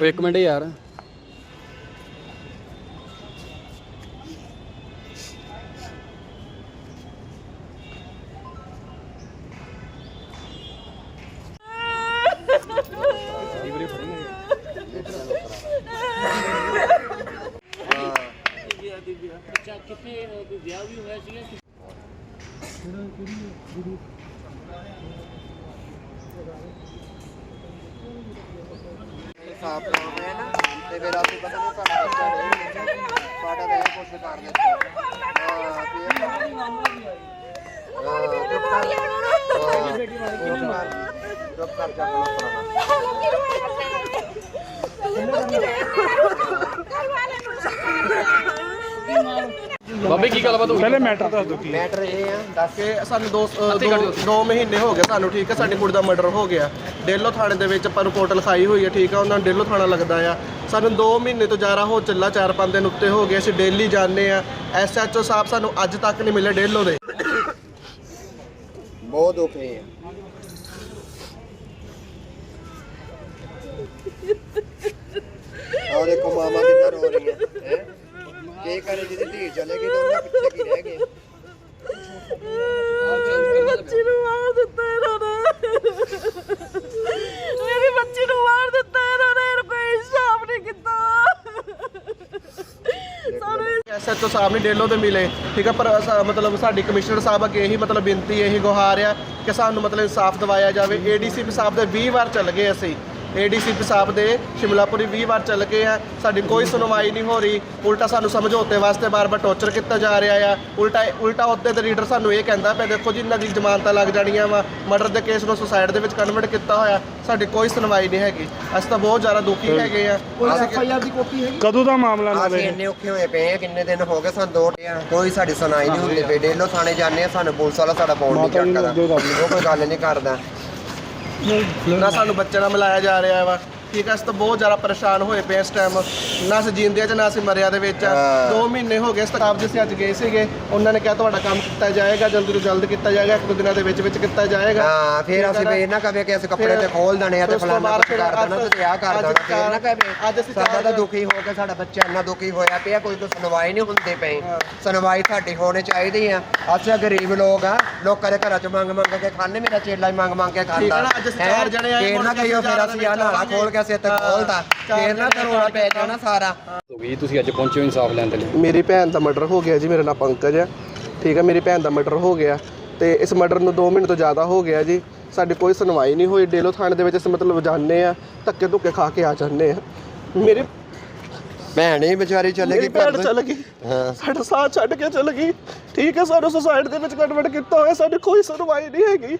ਓਏ ਇੱਕ ਮਿੰਟ ਯਾਰ। ਸਾਫ਼ ਲਾਉਣਾ ਹੈ ਨਾ ਤੇ ਫਿਰ ਅਸੀਂ ਪਤਾ ਨਹੀਂ ਸਾਡਾ ਬੱਚਾ ਨਹੀਂ ਸਾਡਾ ਤਾਂ ਇਹ ਕੁਛ ਕਰ ਦਿੱਤਾ। ਹਾਂ ਹਾਂ ਚੁੱਪ ਕਰ ਜਾ ਬਾਬੇ ਕੀ ਗੱਲਬਾਤ ਹੋਈ ਪਹਿਲੇ ਮੈਟਰ ਦੱਸ ਦਿਓ ਕੀ ਮੈਟਰ ਇਹ ਆ ਦੱਸ ਕਿ ਸਾਨੂੰ ਦੋ ਅੱਧੀ ਦੋ- ਦੋ ਮਹੀਨੇ ਹੋ ਗਏ ਸਾਨੂੰ ਠੀਕ ਹੈ? ਸਾਡੀ ਕੁੜੀ ਦਾ ਮਰਡਰ ਹੋ ਗਿਆ। ਡੇਲੋ ਥਾਣੇ ਦੇ ਵਿੱਚ ਆਪਾਂ ਰਿਪੋਰਟ ਲਿਖਾਈ ਹੋਈ ਹੈ ਠੀਕ ਹੈ? ਉਹਨਾਂ ਨੂੰ ਡੇਲੋ ਥਾਣਾ ਲੱਗਦਾ ਆ। ਸਾਨੂੰ 2 ਮਹੀਨੇ ਤੋਂ ਜ਼ਿਆਦਾ ਹੋ ਚੱਲਾ 4-5 ਦਿਨ ਉੱਤੇ ਹੋ ਗਏ ਅਸੀਂ ਡੇਲੀ ਜਾਂਦੇ ਆ। ਐਸਐਚਓ ਸਾਹਿਬ ਸਾਨੂੰ ਅੱਜ ਤੱਕ ਨਹੀਂ ਮਿਲੇ ਡੇਲੋ ਦੇ। ਬਹੁਤ ਦੁਖੀ ਹੈ ਔਰ ਦੇਖੋ ਮਾਮਾ ਕਿੰਨਾ ਰੋ ਰਹੀ ਹੈ ਹੈ ਕੀ ਕਰੇ ਜਿਹਦੀ ਧੀ ਚਲੇ ਗਈ ਤਾਂ ਉਹਨਾਂ ਪਿੱਛੇ ਕੀ ਰਹਿ ਗਏ। ਬੱਚੀ ਨੂੰ ਮਾਰ ਦਿੱਤਾ ਇਹਨਾਂ ਨੇ। ਮੇਰੀ ਬੱਚੀ ਨੂੰ ਮਾਰ ਦਿੱਤਾ ਇਹਨਾਂ ਨੇ ਰੁਪਏ ਹਿਸਾਬ ਨਹੀਂ ਕੀਤਾ। ਸਾਰੇ ਐਸਐਚਓ ਸਾਹਿਬ ਨਹੀਂ ਡੇਲੋ ਦੇ ਮਿਲੇ ਠੀਕ ਹੈ ਪਰ ਅਸਾਂ- ਮਤਲਬ ਸਾਡੀ ਕਮਿਸ਼ਨਰ ਸਾਹਿਬ ਅੱਗੇ ਇਹੀ ਮਤਲਬ ਬੇਨਤੀ ਇਹੀ ਗੁਹਾਰ ਆ ਕਿ ਸਾਨੂੰ ਮਤਲਬ ਇਨਸਾਫ ਦਿਵਾਇਆ ਜਾਵੇ। ਏਡੀਸੀਪੀ ਸਾਹਿਬ ਦੇ 20 ਵਾਰ ਚੱਲ ਗਏ ਅਸੀਂ। ਏਡੀਸੀਪੀ ਸਾਹਿਬ ਦੇ ਸ਼ਿਮਲਾਪੁਰੀ 20 ਵਾਰ ਚੱਲ ਗਏ ਆ। ਸਾਡੀ ਕੋਈ ਸੁਣਵਾਈ ਨਹੀਂ ਹੋ ਰਹੀ। ਉਲਟਾ ਸਾਨੂੰ ਸਮਝੌਤੇ ਵਾਸਤੇ ਬਾਰ-ਬਾਰ ਟੌਰਚਰ ਕੀਤਾ ਜਾ ਰਿਹਾ ਆ। ਉਲਟਾ ਉਲਟਾ ਉੱਤੇ ਦੇ ਰੀਡਰ ਸਾਨੂੰ ਇਹ ਕਹਿੰਦਾ ਪਿਆ ਦੇਖੋ ਜੀ ਇਹਨਾਂ ਦੀ ਜ਼ਮਾਨਤਾਂ ਲੱਗ ਜਾਣੀਆਂ ਵਾ। ਮਰਡਰ ਦੇ ਕੇਸ ਨੂੰ ਸੁਸਾਈਡ ਦੇ ਵਿੱਚ ਕਨਵਰਟ ਕੀਤਾ ਹੋਇਆ। ਸਾਡੀ ਕੋਈ ਸੁਣਵਾਈ ਨਹੀਂ ਹੈਗੀ। ਅਸੀਂ ਤਾਂ ਬਹੁਤ ਜ਼ਿਆਦਾ ਦੁਖੀ ਹੈਗੇ ਆ। ਅਸੀਂ ਕਦੋਂ ਦਾ ਮਾਮਲਾ ਅਸੀਂ ਇੰਨੇ ਔਖੇ ਹੋਏ ਪਏ ਆ ਕਿੰਨੇ ਦਿਨ ਹੋ ਗਏ ਸਾਨੂੰ ਦੋ ਟਿਆ ਕੋਈ ਸਾਡੀ ਸੁਣਾਈ ਨਹੀਂ ਹੁੰਦੀ ਪਈ। ਡੇਲੋ ਥਾਣੇ ਜਾਂਦੇ ਆ ਸਾਨੂੰ ਪੁਲਿਸ ਵਾਲਾ ਸਾਡਾ ਫੋਨ ਨਹੀਂ ਚੱਕਦਾ। ਉਹ ਕੋਈ ਗੱਲ ਨਹੀਂ ਕਰਦਾ। ਨਾ ਸਾਨੂੰ ਬੱਚੇ ਨਾਲ ਮਿਲਾਇਆ ਜਾ ਰਿਹਾ ਵਾ। ਠੀਕ ਹੈ ਅਸੀਂ ਤਾਂ ਬਹੁਤ ਜ਼ਿਆਦਾ ਪਰੇਸ਼ਾਨ ਹੋਏ ਪਏ ਇਸ ਟਾਈਮ ਨਾ ਅਸੀਂ ਜਿੰਦੇ ਚ ਨਾ ਅਸੀਂ ਮਰਿਆ ਦੇ ਵਿੱਚ ਆ। ਹਾਂ। ਦੋ ਮਹੀਨੇ ਹੋ ਗਏ ਸਤਾਬ ਜਿਸੇ ਅੱਜ ਗਏ ਸੀਗੇ। ਉਹਨਾਂ ਨੇ ਕਿਹਾ ਤੁਹਾਡਾ ਕੰਮ ਕੀਤਾ ਜਾਏਗਾ ਜਲਦੀ ਤੋਂ ਜਲਦ ਕੀਤਾ ਜਾਏਗਾ ਇੱਕ ਦੋ ਦਿਨਾਂ ਦੇ ਵਿੱਚ ਵਿੱਚ ਕੀਤਾ ਜਾਏਗਾ। ਹਾਂ ਫਿਰ ਅਸੀਂ ਫੇਰ ਨਾ ਕਿ ਅਸੀਂ ਕੱਪੜੇ ਤੇ ਖੋਲ ਦੇਣੇ ਆ ਤੇ ਫਿਰ ਉਸ ਤੋਂ ਫਲਾਣਾ ਬਾਅਦ ਕੁਝ ਕਰ ਦੇਣਾ ਤੇ ਆ ਕਰ ਅੱਜ ਦੇਣਾ ਫੇਰ ਨਾ ਚਾਰ- ਅੱਜ ਅਸੀਂ ਸਾਡਾ ਚਾਰ ਤਾਂ ਦੁਖੀ ਹੋ ਕੇ ਸਾਡਾ ਬੱਚਾ ਇੰਨਾ ਦੁਖੀ ਹੋਇਆ ਪਿਆ ਕੋਈ ਤਾਂ ਸੁਣਵਾਈ ਨਹੀਂ ਹੁੰਦੀ ਪਈ ਸੁਣਵਾਈ ਸਾਡੀ ਹੋਣੀ ਚਾਹੀਦੀ ਆ। ਅਸੀਂ ਗਰੀਬ ਲੋਕ ਆ ਲੋਕਾਂ ਦੇ ਘਰਾਂ ਚ ਮੰਗ ਮੰਗ ਕੇ ਖਾਣੇ ਮੇਰਾ ਚੇਲਾ ਹੀ ਮੰਗ ਮੰਗ ਕੇ ਖਾਂਦਾ ਠੀਕ ਆ ਨਾ, ਅੱਜ ਅਸੀਂ ਹੈਂ? ਚਾਰ ਜਣੇ ਆਏ, ਫੇਰ ਨਾ ਮੁੜ ਕੇ ਕਹੀਓ ਅਸੀਂ ਫਿਰ ਅਸੀਂ ਆ ਨਾਲਾ ਖੋਲ ਕੇ ਅਸੀਂ ਇੱਥੇ ਖੋਲਦਾ ਫੇਰ ਨਾ ਕਰੋਣਾ ਪੈ ਜਾਣਾ ਸਾਰਾ। ਹੋ ਗਈ ਤੁਸੀਂ ਅੱਜ ਪਹੁੰਚੇ ਹੋ ਇਨਸਾਫ ਲੈਣ ਦੇ ਲਈ? ਮੇਰੀ ਭੈਣ ਦਾ ਮਰਡਰ ਹੋ ਗਿਆ ਜੀ ਮੇਰਾ ਨਾਮ ਪੰਕਜ ਹੈ ਠੀਕ ਹੈ ਮੇਰੀ ਭੈਣ ਦਾ ਮਰਡਰ ਹੋ ਗਿਆ। ਤੇ ਇਸ ਮਰਡਰ ਨੂੰ 2 ਮਹੀਨੇ ਤੋਂ ਜ਼ਿਆਦਾ ਹੋ ਗਿਆ ਜੀ। ਸਾਡੀ ਕੋਈ ਸੁਣਵਾਈ ਨਹੀਂ ਹੋਈ। ਡੇਲੋ ਥਾਣੇ ਦੇ ਵਿੱਚ ਅਸੀਂ ਮਤਲਬ ਜਾਂਦੇ ਆ ਧੱਕੇ ਧੁੱਕੇ ਖਾ ਕੇ ਆ ਜਾਂਦੇ ਆ। ਮੇਰੀ ਭੈਣ ਹੀ ਵਿਚਾਰੀ ਚਲੇ ਮੇਰੀ ਗਈ ਭੈਣ ਪਰ- ਚਲ ਗਈ। ਹਾਂ। ਸਾਡਾ ਸਾਥ ਛੱਡ ਕੇ ਚਲ ਗਈ। ਠੀਕ ਹੈ ਸਾਨੂੰ ਸੁਸਾਇਡ ਦੇ ਵਿੱਚ ਕਨਵਰਟ ਕੀਤਾ ਹੋਇਆ ਸਾਡੀ ਕੋਈ ਸੁਣਵਾਈ ਨਹੀਂ ਹੈਗੀ।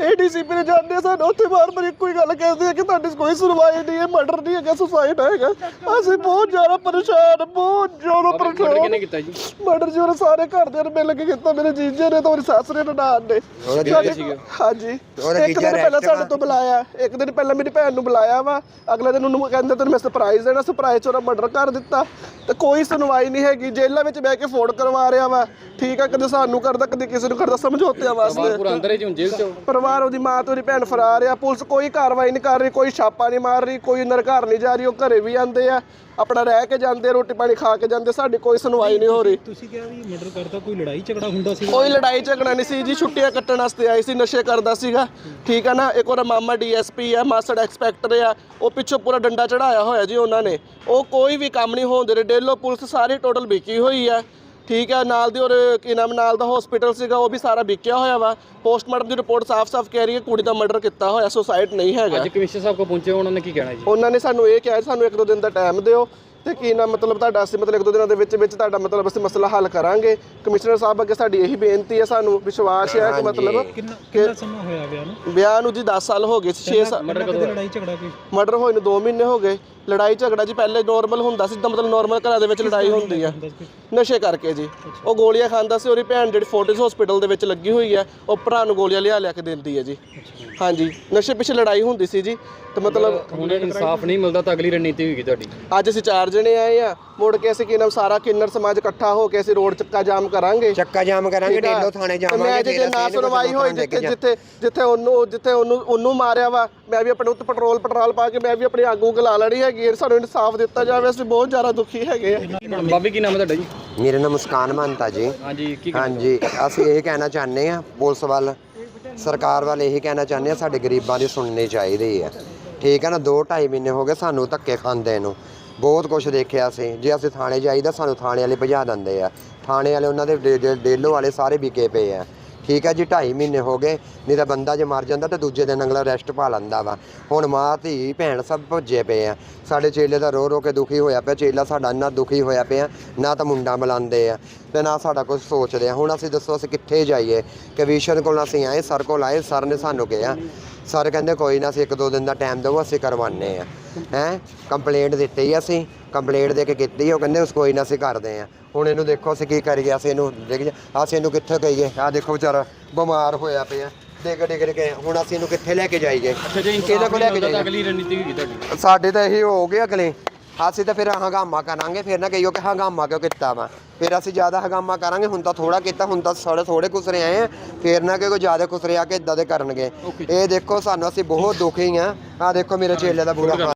ਏਡੀਸੀਪੀ ਨੇ ਜਾਂਦੇ ਸਾਨੂੰ ਉੱਥੇ ਬਾਰ ਬਾਰ ਇੱਕੋ ਹੀ ਗੱਲ ਕਹਿੰਦੇ ਆ ਕਿ ਤੁਹਾਡੀ ਕੋਈ ਸੁਣਵਾਈ ਨਹੀਂ ਹੈ ਮਰਡਰ ਨਹੀਂ ਹੈਗਾ ਸੁਸਾਇਡ ਹੈਗਾ। ਅਸੀਂ ਬਹੁਤ ਜ਼ਿਆਦਾ ਪਰੇਸ਼ਾਨ ਬਹੁਤ ਜ਼ਿਆਦਾ ਮਰਡਰ ਕਿਹਨੇ ਪਰੇਸ਼ਾਨ ਕੀਤਾ ਜੀ? ਮਰਡਰ ਜੀ ਉਹਨੇ ਸਾਰੇ ਘਰਦਿਆਂ ਨੇ ਮਿਲ ਕੇ ਕੀਤਾ ਮੇਰੇ ਜੀਜੇ ਨੇ ਤੇ ਮੇਰੀ ਸੱਸ ਨੇ ਨਨਾਣ ਨੇ। ਉਹਦਾ ਜੀਜਾ ਸਾਡੇ- ਸੀਗਾ? ਹਾਂਜੀ। ਉਹਦਾ ਇੱਕ ਜੀਜਾ ਦਿਨ ਪਹਿਲਾਂ? ਸਾਡੇ ਤੋਂ ਬੁਲਾਇਆ ਇੱਕ ਦਿਨ ਪਹਿਲਾਂ ਮੇਰੀ ਭੈਣ ਨੂੰ ਬੁਲਾਇਆ ਵਾ ਅਗਲੇ ਦਿਨ ਉਹਨੂੰ ਕਹਿੰਦੇ ਤੈਨੂੰ ਮੈਂ ਸਰਪ੍ਰਾਈਜ਼ ਦੇਣਾ ਸਰਪ੍ਰਾਈਜ਼ 'ਚ ਉਹਦਾ ਮਰਡਰ ਕਰ ਦਿੱਤਾ। ਤੇ ਕੋਈ ਸੁਣਵਾਈ ਨਹੀਂ ਹੈਗੀ ਜੇਲ੍ਹਾਂ ਵਿੱਚ ਬਹਿ ਕੇ ਫੋਨ ਕਰਵਾ ਰਿਹਾ ਵਾ। ਠੀਕ ਆ ਕਦੇ ਸਾਨੂੰ ਕਰਦਾ ਕਦੇ ਕਿਸੇ ਨੂੰ ਕਰਦਾ ਸਮਝੌਤਿਆਂ ਪਰਿਵਾਰ ਵਾਸਤੇ। ਪੂਰਾ ਅੰਦਰ ਹੈ ਜੀ ਹੁਣ ਜੇਲ੍ਹ ਚ। ਹੋ। ਪਰਿਵਾਰ ਉਹਦੀ ਮਾਂ ਤੇ ਉਹਦੀ ਭੈਣ ਫਰਾਰ ਆ ਪੁਲਿਸ ਕੋਈ ਕਾਰਵਾਈ ਨਹੀਂ ਕਰ ਰਹੀ ਕੋਈ ਛਾਪਾ ਨਹੀਂ ਮਾਰ ਰਹੀ ਕੋਈ ਅੰਦਰ ਘਰ ਨਹੀਂ ਜਾ ਰਹੀ ਉਹ ਘਰੇ ਵੀ ਆਉਂਦੇ ਆ ਆਪਣਾ ਰਹਿ ਕੇ ਜਾਂਦੇ ਰੋਟੀ ਪਾਣੀ ਖਾ ਕੇ ਜਾਂਦੇ ਸਾਡੀ ਕੋਈ ਸੁਣਵਾਈ ਨਹੀਂ ਹੋ ਰਹੀ। ਤੁਸੀਂ ਕਿਹਾ ਵੀ ਮਰਡਰ ਕਰਦਾ ਕੋਈ ਲੜਾਈ ਝਗੜਾ ਹੁੰਦਾ ਸੀ ਕੋਈ ਲੜਾਈ ਝਗੜਾ ਨਹੀਂ ਸੀ ਜੀ ਛੁੱਟੀਆਂ ਕੱਟਣ ਵਾਸਤੇ ਆਈ ਸੀ ਨਸ਼ੇ ਕਰਦਾ ਸੀਗਾ। ਠੀਕ ਆ ਨਾ ਇੱਕ ਉਹਦਾ ਮਾਮਾ ਡੀਐਸਪੀ ਆ ਮਾਸੜ ਐਕਸਪੈਕਟਰ ਆ ਉਹ ਪਿੱਛੋਂ ਪੂਰਾ ਡੰਡਾ ਚੜਾਇਆ ਹੋਇਆ ਜੀ ਉਹਨਾਂ ਨੇ। ਉਹ ਕੋਈ ਵੀ ਕੰਮ ਨਹੀਂ ਹੋਣ ਦੇ ਰਹੇ ਡੇਲੋ ਪੁਲਿਸ ਸਾਰੀ ਟੋਟਲ ਵਿਕੀ ਹੋਈ ਆ। ਠੀਕ ਆ ਨਾਲ ਦੀ ਔਰ ਕੀ ਨਾਮ ਨਾਲ ਦਾ ਹਸਪੀਟਲ ਸੀਗਾ ਉਹ ਵੀ ਸਾਰਾ ਵਿਕਿਆ ਹੋਇਆ ਵਾ। ਪੋਸਟਮਾਰਟਮ ਦੀ ਰਿਪੋਰਟ ਸਾਫ਼-ਸਾਫ਼ ਕਹਿ ਰਹੀ ਹੈ ਕੁੜੀ ਦਾ ਮਰਡਰ ਕੀਤਾ ਹੋਇਆ ਸੁਸਾਈਡ ਨਹੀਂ ਹੈਗਾ। ਅੱਜ ਕਮਿਸ਼ਨਰ ਸਾਹਿਬ ਕੋ ਪਹੁੰਚੇ ਹੋ, ਉਹਨਾਂ ਨੇ ਕੀ ਕਹਿਣਾ ਜੀ? ਉਹਨਾਂ ਨੇ ਸਾਨੂੰ ਇਹ ਕਿਹਾ ਸਾਨੂੰ ਇੱਕ ਦੋ ਦਿਨ ਦਾ ਟਾਈਮ ਦਿਓ ਤੇ ਕੀ ਨਾ ਮਤਲਬ ਤੁਹਾਡਾ ਅਸੀਂ ਮਤਲਬ ਇੱਕ ਦੋ ਦਿਨਾਂ ਦੇ ਵਿੱਚ ਵਿੱਚ ਤੁਹਾਡਾ ਮਤਲਬ ਅਸੀਂ ਮਸਲਾ ਹੱਲ ਕਰਾਂਗੇ। ਕਮਿਸ਼ਨਰ ਸਾਹਿਬ ਅੱਗੇ ਸਾਡੀ ਇਹੀ ਬੇਨਤੀ ਹੈ ਸਾਨੂੰ ਵਿਸ਼ਵਾਸ ਹੈ ਕਿ ਮਤਲਬ ਕਿੰਨਾ ਸਮਾਂ ਹੋਇਆ ਵਿਆਹ ਨੂੰ? ਵਿਆਹ ਨੂੰ ਜੀ 10 ਸਾਲ ਹੋ ਗਏ ਸੀ 6 ਸਾਲ ਮਰਡਰ ਕਦੇ ਲੜਾਈ ਝਗੜਾ ਕੋਈ? ਮਰਡਰ ਹੋਏ ਨੂੰ 2 ਮਹੀਨੇ ਹੋ ਗਏ। ਲੜਾਈ ਝਗੜਾ ਜੀ ਪਹਿਲੇ ਨਾਰਮਲ ਹੁੰਦਾ ਸੀ ਤਾਂ ਮਤਲਬ ਨਾਰਮਲ ਘਰਾਂ ਦੇ ਵਿੱਚ ਲੜਾਈ ਹੁੰਦੀ ਆ? ਨਸ਼ੇ ਕਰਕੇ ਜੀ। ਉਹ ਗੋਲੀਆਂ ਖਾਂਦਾ ਸੀ ਉਹਦੀ ਭੈਣ ਜਿਹੜੀ ਫੋਰਟਿਸ ਹਸਪੀਟਲ ਦੇ ਵਿੱਚ ਲੱਗੀ ਹੋਈ ਹੈ ਉਹ ਭਰਾ ਨੂੰ ਗੋਲੀਆਂ ਲਿਆ ਲਿਆ ਕੇ ਦਿੰਦੀ ਹੈ ਜੀ। ਹਾਂਜੀ ਨਸ਼ੇ ਪਿੱਛੇ ਲੜਾਈ ਹੁੰਦੀ ਸੀ ਜੀ ਤੇ ਮਤਲਬ ਹੁਣ ਇਨਸਾਫ ਨਹੀਂ ਮਿਲਦਾ ਤਾਂ ਅਗਲੀ ਰਣਨੀਤੀ ਹੋਏਗੀ ਤੁਹਾਡੀ। ਅੱਜ ਅਸੀਂ ਚਾਰ ਜਣੇ ਆਏ ਆ ਮੁੜ ਕੇ ਅਸੀਂ ਕੀ ਨਾਮ ਸਾਰਾ ਕਿੰਨਰ ਸਮਾਜ ਇਕੱਠਾ ਹੋ ਕੇ ਅਸੀਂ ਰੋਡ ਚੱਕਾ ਜਾਮ ਕਰਾਂਗੇ। ਚੱਕਾ ਜਾਮ ਕਰਾਂਗੇ? ਢੇਲੋ ਥਾਣੇ ਜਾਵਾਂਗੇ ਮੈਂ ਜੇ ਨਾ ਸੁਣਵਾਈ ਹੋਈ ਜਿੱਥੇ ਜਿੱਥੇ ਜਿੱਥੇ ਉਹਨੂੰ ਜਿੱਥੇ ਉਹਨੂੰ ਉਹਨੂੰ ਮਾਰਿਆ ਵਾ ਮੈਂ ਵੀ ਆਪਣੇ ਉੱਤੇ ਪੈਟਰੋਲ ਪੈਟਰੋਲ ਪਾ ਕੇ ਮੈਂ ਵੀ ਆਪਣੀ ਆਗੂ ਗਲਾ ਲੈਣੀ ਹੈਗੀ। ਹੈ। ਸਾਨੂੰ ਇਨਸਾਫ ਦਿੱਤਾ ਜਾਵੇ ਅਸੀਂ ਬਹੁਤ ਜ਼ਿਆਦਾ ਦੁਖੀ ਹੈਗੇ ਆ। ਬਾਬੀ ਕੀ ਨਾਮ ਹੈ ਤੁਹਾਡਾ ਜੀ? ਮੇਰੇ ਨਾਮ ਮੁਸਕਾਨ ਮਹੰਤਾ ਜੀ। ਹਾਂਜੀ ਕੀ ਹਾਂਜੀ ਅਸੀਂ ਇਹ ਕਹਿਣਾ ਚਾਹੁੰਦੇ ਆ ਪੁਲਿਸ ਵੱਲ ਸਰਕਾਰ ਵੱਲ ਇਹ ਕਹਿਣਾ ਚਾਹੁੰਦੇ ਆ ਸਾਡੇ ਗਰੀਬਾਂ ਦੀ ਸੁਣਨੀ ਚਾਹੀਦੀ ਹੈ। ਠੀਕ ਹੈ ਨਾ 2 2.5 ਮਹੀਨੇ ਹੋ ਗਏ ਸਾਨੂੰ ਧੱਕੇ ਖਾਂਦੇ ਨੂੰ। ਬਹੁਤ ਕੁਝ ਦੇਖਿਆ ਸੀ ਜੇ ਅਸੀਂ ਥਾਣੇ ਜਾਈਦਾ ਸਾਨੂੰ ਥਾਣੇ ਵਾਲੇ ਭਜਾ ਦਿੰਦੇ ਆ। ਥਾਣੇ ਵਾਲੇ ਉਹਨਾਂ ਦੇ ਡੇਲੋ ਵਾਲੇ ਸਾਰੇ ਵਿਕੇ ਪਏ ਆ। ਠੀਕ ਹੈ ਜੀ 2.5 ਮਹੀਨੇ ਹੋ ਗਏ, ਨਹੀਂ ਤਾਂ ਬੰਦਾ ਜੇ ਮਰ ਜਾਂਦਾ ਤਾਂ ਦੂਜੇ ਦਿਨ ਅਗਲਾ ਰੈਸਟ ਪਾ ਲੈਂਦਾ ਵਾ। ਹੁਣ ਮਾਂ, ਧੀ, ਭੈਣ ਸਭ ਭੁੱਜੇ ਪਏ ਆ। ਸਾਡੇ ਚੇਲੇ ਦਾ ਰੋ ਰੋ ਕੇ ਦੁਖੀ ਹੋਇਆ ਪਿਆ, ਚੇਲਾ ਸਾਡਾ ਇੰਨਾ ਦੁਖੀ ਹੋਇਆ ਪਿਆ, ਨਾ ਤਾਂ ਮੁੰਡਾ ਮਿਲਾਉਂਦੇ ਆ ਤੇ ਨਾ ਸਾਡਾ ਕੁਝ ਸੋਚਦੇ ਆ। ਹੁਣ ਅਸੀਂ ਦੱਸੋ, ਅਸੀਂ ਕਿੱਥੇ ਜਾਈਏ? ਕਵੀਸ਼ਨ ਕੋਲ ਅਸੀਂ ਆਏ, ਸਰ ਕੋਲ ਆਏ, ਸਰ ਨੇ ਸਾਨੂੰ ਕਿਹਾ, ਸਰ ਕਹਿੰਦੇ ਕੋਈ ਨਾ, ਅਸੀਂ ਇੱਕ ਦੋ ਦਿਨ ਦਾ ਟਾਈਮ ਦਿਓ ਅਸੀਂ ਕਰਵਾਉਂਦੇ ਆ। ਹੈ? ਕੰਪਲੇਂਟ ਦਿੱਤੀ ਅਸੀਂ। ਕੰਪਲੇਂਟ ਦੇ ਕੇ ਕੀਤੀ ਉਹ ਕਹਿੰਦੇ ਉਸ ਕੋਈ ਨਾ ਅਸੀਂ ਕਰਦੇ ਆ ਹੁਣ ਇਹਨੂੰ ਦੇਖੋ ਅਸੀਂ ਕੀ ਕਰੀਏ ਅਸੀਂ ਇਹਨੂੰ ਦੇਖ ਅਸੀਂ ਇਹਨੂੰ ਕਿੱਥੇ ਕਹੀਏ? ਆਹ ਦੇਖੋ ਵਿਚਾਰਾ ਬਿਮਾਰ ਹੋਇਆ ਪਿਆ। ਡਿੱਗ ਡਿੱਗ ਕੇ ਹੁਣ ਅਸੀਂ ਇਹਨੂੰ ਕਿੱਥੇ ਲੈ ਕੇ ਜਾਈਏ? ਅੱਛਾ ਜੇ ਇਨਸਾਫ ਕੋਲ ਲੈ ਕੇ ਜਾਈਏ? ਅਗਲੀ ਰਣਨੀਤੀ ਹੋਏਗੀ ਤੁਹਾਡੀ। ਸਾਡੇ ਤਾਂ ਇਹੀ ਹੋ ਗਏ ਅਗਲੇ। ਅਸੀਂ ਤਾਂ ਫਿਰ ਹੰਗਾਮਾ ਕਰਾਂਗੇ ਫਿਰ ਨਾ ਕਹੀਓ ਕਿ ਹੰਗਾਮਾ ਕਿਉਂ ਕੀਤਾ ਵਾ। ਫਿਰ ਅਸੀਂ ਜ਼ਿਆਦਾ ਹੰਗਾਮਾ ਕਰਾਂਗੇ ਹੁਣ ਤਾਂ ਥੋੜਾ ਕੀਤਾ ਹੁਣ ਤਾਂ ਥੋੜੇ ਥੋੜੇ ਕੁਸਰੇ ਆਏ ਆ। ਫਿਰ ਨਾ ਕਿ ਕੋਈ ਜ਼ਿਆਦਾ ਕੁਸਰੇ ਆ ਕੇ ਇਦਾਂ ਦੇ ਕਰਨਗੇ। ਇਹ ਦੇਖੋ ਸਾਨੂੰ ਅਸੀਂ ਬਹੁਤ ਦੁਖੀ ਆ। ਆ ਦੇਖੋ ਮੇਰੇ ਚੇਲੇ ਦਾ ਬੁਰਾ